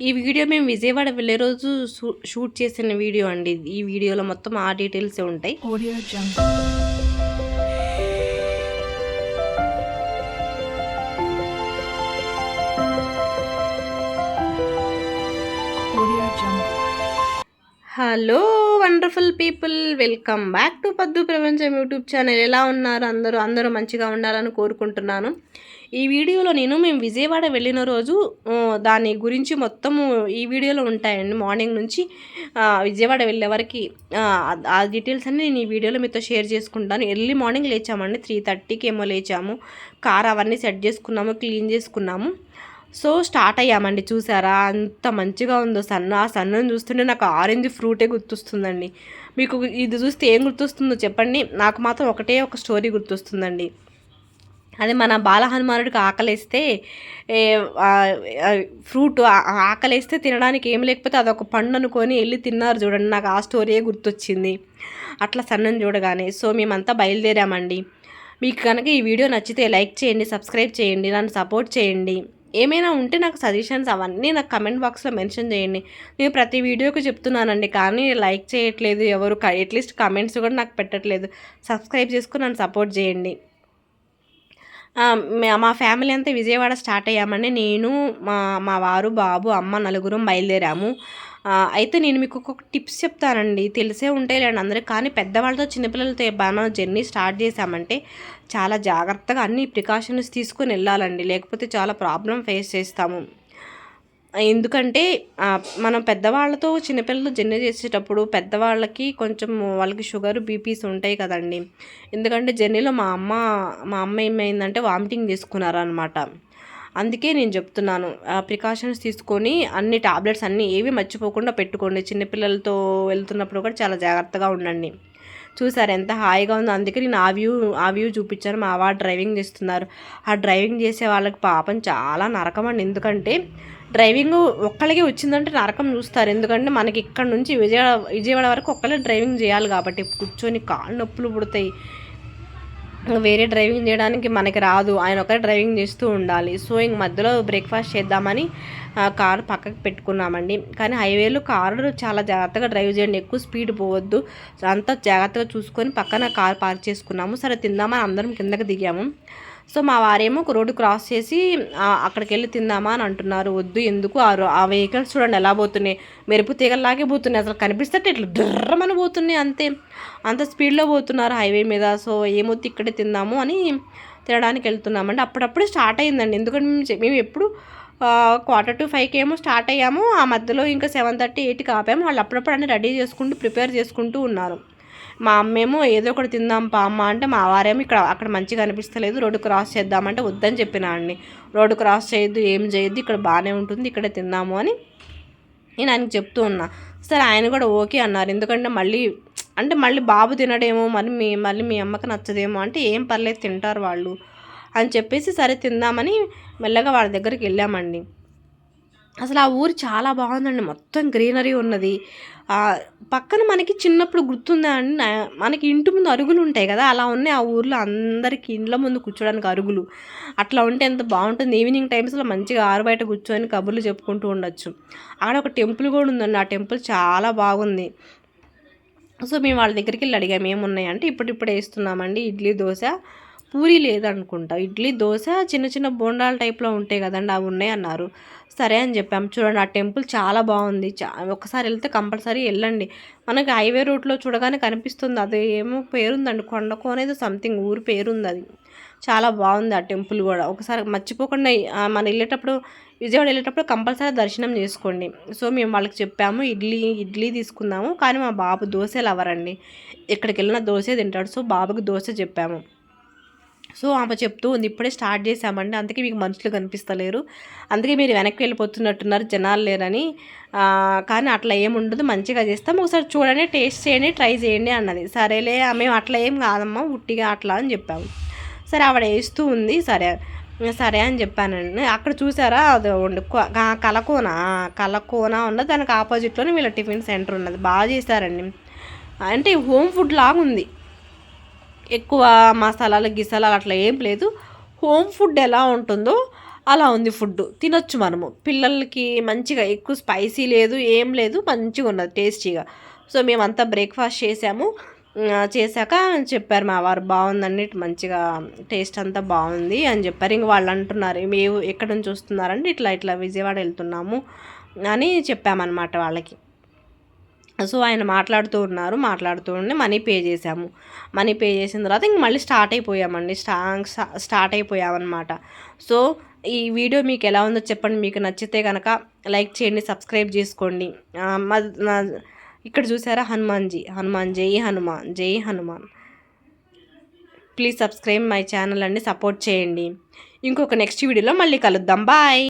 ఈ వీడియో మేము విజయవాడ వెళ్ళే రోజు షూట్ చేసిన వీడియో అండి. ఈ వీడియోలో మొత్తం ఆ డీటెయిల్సే ఉంటాయి. Hello wonderful people welcome back to Paddu ప్రపంచం యూట్యూబ్ ఛానల్. ఎలా ఉన్నారు అందరూ? అందరూ మంచిగా ఉండాలని కోరుకుంటున్నాను. ఈ వీడియోలో నేను మేము విజయవాడ వెళ్ళిన రోజు దాని గురించి మొత్తము ఈ వీడియోలో ఉంటాయండి. మార్నింగ్ నుంచి విజయవాడ వెళ్ళే వరకు ఆ, డీటెయిల్స్ అన్ని నేను ఈ వీడియోలో మీతో షేర్ చేసుకుంటాను. Early morning లేచామండి. త్రీ థర్టీకి ఏమో లేచాము. కార్ అవన్నీ సెట్ చేసుకున్నాము క్లీన్ చేసుకున్నాము. సో స్టార్ట్ అయ్యామండి చూసారా? అంత మంచిగా ఉందో సన్ ఆ సన్ను చూస్తుంటే నాకు ఆరెంజ్ ఫ్రూటే గుర్తొస్తుందండి. మీకు ఇది చూస్తే ఏం గుర్తొస్తుందో చెప్పండి. నాకు మాత్రం ఒకటే ఒక స్టోరీ గుర్తొస్తుందండి. అదే మన బాలహనుమానుడికి ఆకలేస్తే ఆకలిస్తే ఫ్రూట్ ఆకలేస్తే తినడానికి ఏం లేకపోతే అదొక పండు అనుకొని వెళ్ళి తిన్నారు చూడండి. నాకు ఆ స్టోరీయే గుర్తొచ్చింది. అట్లా సన్నని చూడగానే. సో మేమంతా బయలుదేరామండి. మీకు కనుక ఈ వీడియో నచ్చితే లైక్ చేయండి సబ్స్క్రైబ్ చేయండి నన్ను సపోర్ట్ చేయండి. ఏమైనా ఉంటే నాకు సజెషన్స్ అవన్నీ నాకు కమెంట్ బాక్స్లో మెన్షన్ చేయండి. నేను ప్రతి వీడియోకి చెప్తున్నానండి. కానీ లైక్ చేయట్లేదు ఎవరు. అట్లీస్ట్ కమెంట్స్ కూడా నాకు పెట్టట్లేదు. సబ్స్క్రైబ్ చేసుకుని నన్ను సపోర్ట్ చేయండి. మా ఫ్యామిలీ అంతా విజయవాడ స్టార్ట్ అయ్యామని నేను మా మా వారు బాబు అమ్మ నలుగురం బయలుదేరాము. అయితే నేను మీకు ఒక టిప్స్ చెప్తానండి. తెలిసే ఉంటాయి లేండి అందరికి. కానీ పెద్దవాళ్ళతో చిన్నపిల్లలతో మనం జర్నీ స్టార్ట్ చేశామంటే చాలా జాగ్రత్తగా అన్ని ప్రికాషన్స్ తీసుకొని వెళ్ళాలండి. లేకపోతే చాలా ప్రాబ్లం ఫేస్ చేస్తాము. ఎందుకంటే మనం పెద్దవాళ్ళతో చిన్నపిల్లలతో జర్నీ చేసేటప్పుడు పెద్దవాళ్ళకి కొంచెం వాళ్ళకి షుగర్ బీపీస్ ఉంటాయి కదండి. ఎందుకంటే జర్నీలో మా అమ్మ మా అమ్మ ఏమైందంటే వామిటింగ్ చేసుకున్నారనమాట అందుకే నేను చెప్తున్నాను ప్రికాషన్స్ తీసుకొని అన్ని టాబ్లెట్స్ అన్నీ ఏవి మర్చిపోకుండా పెట్టుకోండి. చిన్నపిల్లలతో వెళ్తున్నప్పుడు కూడా చాలా జాగ్రత్తగా ఉండండి. చూసారు ఎంత హాయిగా ఉందో. అందుకే నేను ఆ వ్యూ ఆ వ్యూ చూపించాను. మా వాడు డ్రైవింగ్ చేస్తున్నారు. ఆ డ్రైవింగ్ చేసే వాళ్ళకి పాపం చాలా నరకం అండి. ఎందుకంటే డ్రైవింగ్ ఒక్కళ్ళకి వచ్చిందంటే నరకం చూస్తారు. ఎందుకంటే మనకి ఇక్కడ నుంచి విజయవాడ విజయవాడ వరకు ఒక్కళ్ళే డ్రైవింగ్ చేయాలి కాబట్టి. కూర్చొని కాళ్ళు నొప్పులు పుడతాయి. వేరే డ్రైవింగ్ చేయడానికి మనకి రాదు. ఆయన ఒకరే డ్రైవింగ్ చేస్తూ ఉండాలి. సో ఇంక మధ్యలో బ్రేక్ఫాస్ట్ చేద్దామని ఆ, కారు పక్కకు పెట్టుకున్నామండి. కానీ హైవేలో కారు చాలా జాగ్రత్తగా డ్రైవ్ చేయండి. ఎక్కువ స్పీడ్ పోవద్దు. అంతా జాగ్రత్తగా చూసుకొని పక్కన కారు పార్క్ చేసుకున్నాము. సరే తిందామని అందరం కిందకి దిగాము. సో మా వారేమో ఒక రోడ్డు క్రాస్ చేసి అక్కడికి వెళ్ళి తిందామా అని అంటున్నారు. వద్దు ఎందుకు? ఆ రో- ఆ వెహికల్స్ చూడండి ఎలా పోతున్నాయి. మెరుపు తీగల్లాగే పోతున్నాయి. అసలు కనిపిస్తే ఇట్లా డ్రమ్మని పోతున్నాయి అంతే. అంత స్పీడ్లో పోతున్నారు హైవే మీద. సో ఏమొద్దు ఇక్కడే తిందాము అని తినడానికి వెళ్తున్నామండి. అప్పుడప్పుడే స్టార్ట్ అయిందండి. ఎందుకంటే మేము మేము ఎప్పుడు క్వార్టర్ టు ఫైవ్కి ఏమో స్టార్ట్ అయ్యాము. ఆ మధ్యలో ఇంకా సెవెన్ థర్టీ ఎయిట్కి ఆపాము. వాళ్ళు అప్పుడప్పుడు అన్ని రెడీ చేసుకుంటూ ప్రిపేర్ చేసుకుంటూ ఉన్నారు. మా అమ్మేమో ఏదో ఒకటి తిందాం పా అమ్మ అంటే మా వారేమో ఇక్కడ అక్కడ మంచిగా అనిపిస్తలేదు రోడ్డు క్రాస్ చేద్దామంటే వద్దని చెప్పిన అండి రోడ్డు క్రాస్ చేయొద్దు ఏం చేయొద్దు ఇక్కడ బాగానే ఉంటుంది ఇక్కడే తిందాము అని నేను ఆయనకి చెప్తూ ఉన్నా. సరే ఆయన కూడా ఓకే అన్నారు. ఎందుకంటే మళ్ళీ అంటే మళ్ళీ బాబు తినడేమో మరి మీ మళ్ళీ మీ అమ్మకి నచ్చదేమో అంటే ఏం పర్లేదు తింటారు వాళ్ళు అని చెప్పేసి సరే తిందామని మెల్లగా వాళ్ళ దగ్గరికి వెళ్ళామండి. అసలు ఆ ఊరు చాలా బాగుందండి. మొత్తం గ్రీనరీ ఉన్నది. పక్కన మనకి చిన్నప్పుడు గుర్తుందా అండి? మనకి ఇంటి ముందు అరుగులు ఉంటాయి కదా అలా ఉన్నాయి. ఆ ఊర్లో అందరికి ఇండ్ల ముందు కూర్చోడానికి అరుగులు. అట్లా ఉంటే ఎంత బాగుంటుంది. ఈవినింగ్ టైమ్స్లో మంచిగా ఆరు బయట కూర్చొని కబుర్లు చెప్పుకుంటూ ఉండొచ్చు. అక్కడ ఒక టెంపుల్ కూడా ఉందండి. ఆ టెంపుల్ చాలా బాగుంది. సో మేము వాళ్ళ దగ్గరికి వెళ్ళి అడిగాము ఏమున్నాయంటే ఇప్పుడిప్పుడు వేస్తున్నామండి. ఇడ్లీ దోశ పూరి లేదనుకుంటా. ఇడ్లీ దోశ చిన్న చిన్న బోండాల టైప్లో ఉంటాయి కదండి అవి ఉన్నాయి అన్నారు. సరే అని చెప్పాము చూడండి ఆ టెంపుల్ చాలా బాగుంది. చా ఒకసారి వెళ్తే కంపల్సరీ వెళ్ళండి. మనకి హైవే రూట్లో చూడగానే కనిపిస్తుంది. అది ఏమో పేరుందండి. కొండకో అనేది సంథింగ్ ఊరు పేరుంది అది. చాలా బాగుంది ఆ టెంపుల్ కూడా. ఒకసారి మర్చిపోకుండా మనం వెళ్ళేటప్పుడు విజయవాడ వెళ్ళేటప్పుడు కంపల్సరీ దర్శనం చేసుకోండి. సో మేము వాళ్ళకి చెప్పాము ఇడ్లీ ఇడ్లీ తీసుకుందాము. కానీ మా బాబు దోశలు అవ్వరండి ఎక్కడికి వెళ్ళిన దోశ తింటాడు. సో బాబుకి దోశ చెప్పాము. సో ఆమె చెప్తూ ఉంది ఇప్పుడే స్టార్ట్ చేసామండి అందుకే మీకు మనుషులు కనిపిస్తలేరు. అందుకే మీరు వెనక్కి వెళ్ళిపోతున్నట్టున్నారు. జనాలు లేరని. కానీ అట్లా ఏం ఉండదు. మంచిగా చేస్తాం. ఒకసారి చూడండి టేస్ట్ చేయండి ట్రై చేయండి అన్నది. సరేలే మేము అట్లా ఏం కాదమ్మా. ఉట్టిగా అట్లా అని చెప్పాము. సరే ఆవిడ వేస్తూ ఉంది సరే సరే అని చెప్పానండి. అక్కడ చూసారా? అది వండుకో కలకోన. కలకోన ఉన్నది. దానికి ఆపోజిట్లోనే వీళ్ళ టిఫిన్ సెంటర్ ఉన్నది. బాగా చేశారండి. అంటే హోమ్ ఫుడ్ లాగా ఉంది ఎక్కువ మసాలాలు గిసాలాలు అట్లా ఏం లేదు. హోమ్ ఫుడ్ ఎలా ఉంటుందో అలా ఉంది ఫుడ్ తినొచ్చు మనము. పిల్లలకి మంచిగా ఎక్కువ స్పైసీ లేదు ఏం లేదు మంచిగా ఉన్నది టేస్టీగా సో మేమంతా బ్రేక్ఫాస్ట్ చేసాము. చేశాక చెప్పారు మా వారు బాగుందండి మంచిగా టేస్ట్ అంతా బాగుంది అని చెప్పారు. ఇంక వాళ్ళు అంటున్నారు మేము ఎక్కడ నుంచి వస్తున్నారంటే ఇట్లా ఇట్లా విజయవాడ వెళ్తున్నాము అని చెప్పామన్నమాట వాళ్ళకి. సో ఆయన మాట్లాడుతూ ఉన్నారు మాట్లాడుతూ ఉండి మనీ పే చేసాము మనీ పే చేసిన తర్వాత ఇంక మళ్ళీ స్టార్ట్ అయిపోయామండి. స్టా స్టార్ట్ అయిపోయామన్నమాట. సో ఈ వీడియో మీకు ఎలా ఉందో చెప్పండి. మీకు నచ్చితే కనుక లైక్ చేయండి సబ్స్క్రైబ్ చేసుకోండి. మా- ఇక్కడ చూసారా? హనుమాన్జీ హనుమాన్ జై హనుమాన్ జై Hanuman. Please subscribe my channel అండి సపోర్ట్ చేయండి. ఇంకొక నెక్స్ట్ వీడియోలో మళ్ళీ కలుద్దాం. బాయ్!